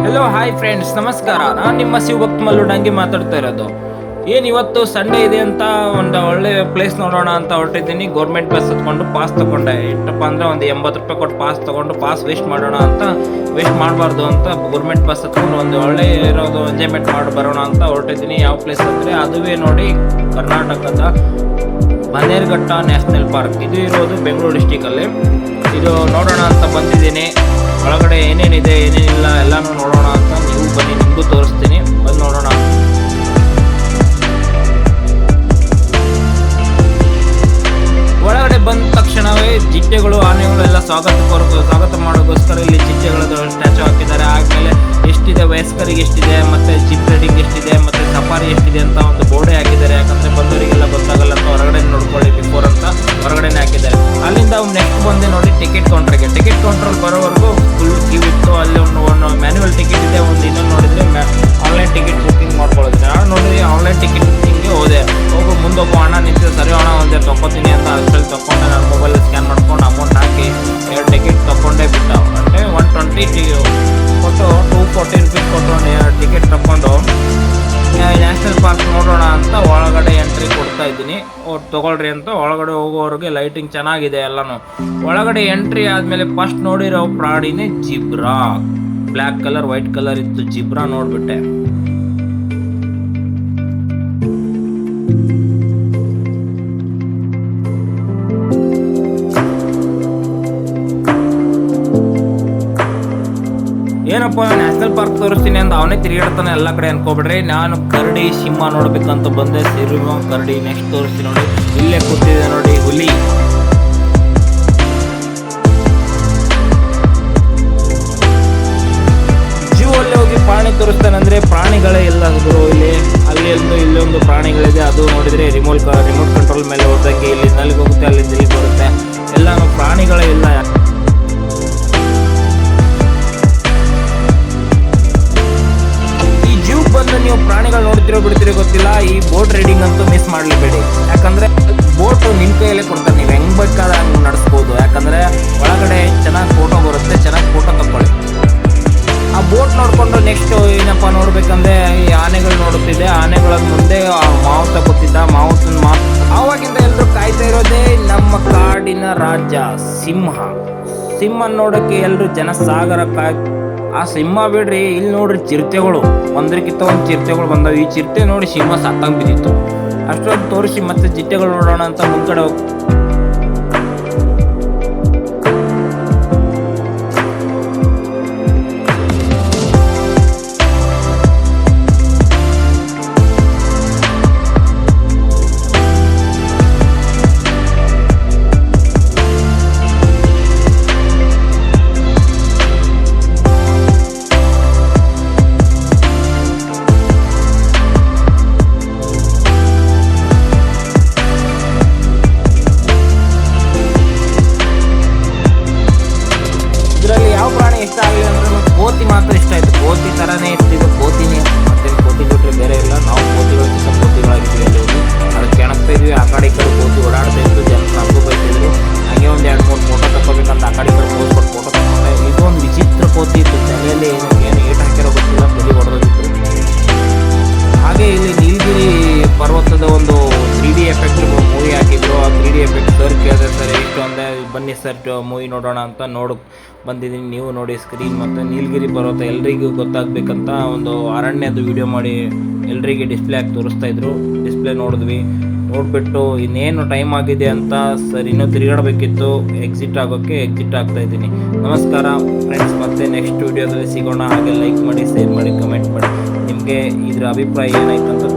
Hello hi friends ನಮಸ್ಕಾರ. ನಾನು ನಿಮ್ಮ ಶಿವಭಕ್ತ ಮಲ್ಲುಡಂಗಿ ಮಾತಾಡ್ತಾ ಇರೋದು. ಏನು ಇವತ್ತು ಸಂಡೇ ಇದೆ ಅಂತ ಒಂದು ಒಳ್ಳೆ ಪ್ಲೇಸ್ ನೋಡೋಣ ಅಂತ ಹೊರಟಿದ್ದೀನಿ. ಗೌರ್ಮೆಂಟ್ ಬಸ್ ಹತ್ಕೊಂಡು ಪಾಸ್ ತಗೊಂಡೆ. ಎಷ್ಟಪ್ಪ ಅಂದರೆ ಒಂದು ಎಂಬತ್ತು ರೂಪಾಯಿ ಕೊಟ್ಟು ಪಾಸ್ ತೊಗೊಂಡು ಪಾಸ್ ವೇಸ್ಟ್ ಮಾಡೋಣ ಅಂತ ವೇಸ್ಟ್ ಮಾಡಬಾರ್ದು ಅಂತ ಗೌರ್ಮೆಂಟ್ ಬಸ್ ಹತ್ಕೊಂಡು ಒಂದು ಒಳ್ಳೆ ಇರೋದು ಎಂಜಾಯ್ಮೆಂಟ್ ಮಾಡಿ, ಬರೋಣ ಅಂತ ಹೊರಟಿದ್ದೀನಿ. ಯಾವ ಪ್ಲೇಸ್ ಅಂದರೆ ಅದುವೇ ನೋಡಿ ಕರ್ನಾಟಕದ ಬನ್ನೇರುಘಟ್ಟ ನ್ಯಾಷನಲ್ ಪಾರ್ಕ್ ಇದು ಇರೋದು ಬೆಂಗಳೂರು ಡಿಸ್ಟಿಕಲ್ಲಿ ಇದು ನೋಡೋಣ ಅಂತ ಬಂದಿದ್ದೀನಿ. ಒಳಗಡೆ ಏನೇನಿದೆ ಏನೇನಿಲ್ಲ ಎಲ್ಲಾನು ನೋಡೋಣ ಅಂತ ನೀವು ಬನ್ನಿ ನಿಮಗೂ ತೋರಿಸ್ತೀನಿ. ಬಂದು ನೋಡೋಣ. ಅಂತ ಒಳಗಡೆ ಎಂಟ್ರಿ ಕೊಡ್ತಾ ಇದ್ದೀನಿ. ತಗೊಳ್ರಿ ಅಂತ. ಒಳಗಡೆ ಹೋಗೋರಿಗೆ ಲೈಟಿಂಗ್ ಚೆನ್ನಾಗಿದೆ ಎಲ್ಲನೂ. ಒಳಗಡೆ ಎಂಟ್ರಿ ಆದ್ಮೇಲೆ ಫಸ್ಟ್ ನೋಡಿರೋ ಪ್ರಾಡಿನೇ zebra. Black colour white colour ಇತ್ತು ಜಿಬ್ರಾ ನೋಡ್ಬಿಟ್ಟೆ. ಏನಪ್ಪ ನ್ಯಾಷನಲ್ ಪಾರ್ಕ್ ತೋರಿಸ್ತೀನಿ ಅಂತ ಅವನೇ ತಿರುಗಾಡ್ತಾನೆ ಎಲ್ಲ ಕಡೆ ಅನ್ಕೋಬಿಡ್ರಿ. ನಾನು ಕರಡಿ ಸಿಂಹ ನೋಡ್ಬೇಕಂತ ಬಂದೆ ಸಿರುವ ಕರಡಿ ನೆಕ್ಸ್ಟ್ ತೋರಿಸ್ತೀನಿ ನೋಡಿ. ಇಲ್ಲೇ ಕೂತಿದೆ ನೋಡಿ ಹುಲಿ. ಜೂ ಅಲ್ಲಿ ಹೋಗಿ ಪ್ರಾಣಿ ತೋರಿಸ್ತಾನೆ ಅಂದ್ರೆ ಪ್ರಾಣಿಗಳೇ ಇಲ್ಲ ಇಲ್ಲಿ. ಅಲ್ಲಿ ಇಲ್ಲೊಂದು ಪ್ರಾಣಿಗಳಿದೆ, ಅದು ನೋಡಿದ್ರೆ ರಿಮೋಟ್ ರಿಮೋಟ್ ಕಂಟ್ರೋಲ್ ಮೇಲೆ ಹೋದಂಗೆ ಇಲ್ಲಿ ಅಲ್ಲಿಗೆ ನೀವು ಪ್ರಾಣಿಗಳು ನೋಡ್ತಿರೋ ಬಿಡ್ತಿರೋ ಗೊತ್ತಿಲ್ಲ, ಈ ಬೋಟ್ ರೈಡಿಂಗ್ ಅಂತೂ ಮಿಸ್ ಮಾಡಲೇಬೇಡಿ. ಯಾಕಂದ್ರೆ ಬೋಟ್ ನಿಮ್ ಕೈಯಲ್ಲೇ ಕೊಡ್ತಾರೆ, ನೀವು ಹೆಂಗ್ ಬೇಕಾದ್ರೆ ಹಂಗ್ ನಡೆಸ್ಬೋದು. ಯಾಕಂದ್ರೆ ಒಳಗಡೆ ಚೆನ್ನಾಗಿ ಫೋಟೋ ಬರುತ್ತೆ, ಚೆನ್ನಾಗಿ ಫೋಟೋ ತಗೊಳ್ಳಿ ಆ ಬೋಟ್ ನೋಡ್ಕೊಂಡು ನೆಕ್ಸ್ಟ್ ಏನಪ್ಪ ನೋಡ್ಬೇಕಂದ್ರೆ, ಈ ಆನೆಗಳು ನೋಡುತ್ತಿದೆ ಆನೆಗಳ ಮುಂದೆ ಮಾವುತ ಗೊತ್ತಿದ್ದ ಮಾವುತ ಮಾವುತನ ಮಾ ಆವಾಗಿಂದ ಎಲ್ಲರೂ ಕಾಯ್ತಾ ಇರೋದೇ ನಮ್ಮ ಕಾಡಿನ ರಾಜ ಸಿಂಹ. ಸಿಂಹ ನೋಡಕ್ಕೆ ಎಲ್ಲರೂ ಜನಸಾಗರ ಕಾಯ್ ಆ ಸಿಂಹ ಬಿಡ್ರಿ ಇಲ್ಲಿ ನೋಡ್ರಿ ಚಿರತೆಗಳು. ಒಂದ್ರಕ್ಕಿಂತ ಒಂದು ಚಿರತೆಗಳು ಬಂದವು. ಈ ಚಿರತೆ ನೋಡಿ ಸಿಂಹ ಸತ್ತಂಗ್ ಬಿದ್ದಿತ್ತು. ಅಷ್ಟೊಂದು ತೋರಿಸಿ ಮತ್ತೆ ಚಿಟ್ಟೆಗಳು ನೋಡೋಣ ಅಂತ ಮುಂದ್ಗಡೆ ಹೋಗ್ ಮಾತ್ರ ಇಷ್ಟ ಆಯ್ತು. ಕೋತಿ ತರನೇ ಇರ್ತಿದ್ದು ಕೋತಿನೇ ಮತ್ತೆ ಕೋತಿ ಬಿಟ್ಟರೆ ಬೇರೆ ಇಲ್ಲ. ನಾವು ಕೋತಿಗಳಿಗಿಂತ ಕೋತಿಗಳಾಗಿದ್ವಿ ಅಲ್ಲಿ ಹೋಗಿ ಅದು ಕೆಣಕ್ತಾ ಇದ್ವಿ ಆ ಕಡೆ ಈ ಕಡೆ ಕೋತಿ ಓಡಾಡ್ತಾ ಇತ್ತು. ಜನ ನಮಗೂ ಬೈತಿದ್ರು ಹಂಗೆ ಒಂದು ಎರಡು ಮೂರು ಫೋಟೋ ತಗೋಬೇಕಂತ ಆ ಕಡೆ ಈ ಕಡೆ ಪೋಸ್ ಕೊಟ್ಟು ಫೋಟೋ ತಗೊಂಡೆ ಇದು ಒಂದು ವಿಚಿತ್ರ ಕೋತಿ ಇತ್ತು. ತಲೆಯಲ್ಲಿ ಏನು ಏಟ್ ಹಾಕಿರೋ ಗೊತ್ತಿಲ್ಲ. ತಲೆ ಹೊಡೆದಿತ್ತು ಹಾಗೆ ಇಲ್ಲಿ ನೀಲಗಿರಿ ಪರ್ವತದ ಒಂದು ತ್ರೀ ಡಿ ಎಫೆಕ್ಟ್ ಅಂದೆ ಬನ್ನಿ ಸರ್ ಮೂವಿ ನೋಡೋಣ ಅಂತ ನೋಡ್ ಬಂದಿದ್ದೀನಿ. ನೀವು ನೋಡಿ ಸ್ಕ್ರೀನ್ ಮತ್ತು ನೀಲಗಿರಿ ಪರ್ವತ ಎಲ್ರಿಗೂ ಗೊತ್ತಾಗಬೇಕಂತ ಒಂದು ಅರಣ್ಯದ ವಿಡಿಯೋ ಮಾಡಿ ಎಲ್ರಿಗೆ ಡಿಸ್ಪ್ಲೇ ಹಾಕಿ ತೋರಿಸ್ತಾ ಇದ್ರು. ಡಿಸ್ಪ್ಲೇ ನೋಡಿದ್ವಿ. ನೋಡಿಬಿಟ್ಟು ಇನ್ನೇನು ಟೈಮ್ ಆಗಿದೆ ಅಂತ ಸರ್ ಇನ್ನೂ ತಿರುಗಾಡಬೇಕಿತ್ತು. ಎಕ್ಸಿಟ್ ಆಗೋಕ್ಕೆ ಎಕ್ಸಿಟ್ ಆಗ್ತಾ ಇದ್ದೀನಿ. ನಮಸ್ಕಾರ ಫ್ರೆಂಡ್ಸ್ ಮತ್ತೆ ನೆಕ್ಸ್ಟ್ ವಿಡಿಯೋದಲ್ಲಿ ಸಿಗೋಣ. ಹಾಗೆ ಲೈಕ್ ಮಾಡಿ ಶೇರ್ ಮಾಡಿ ಕಮೆಂಟ್ ಮಾಡಿ. ನಿಮಗೆ ಇದರ ಅಭಿಪ್ರಾಯ ಏನಾಯ್ತು ಅಂತ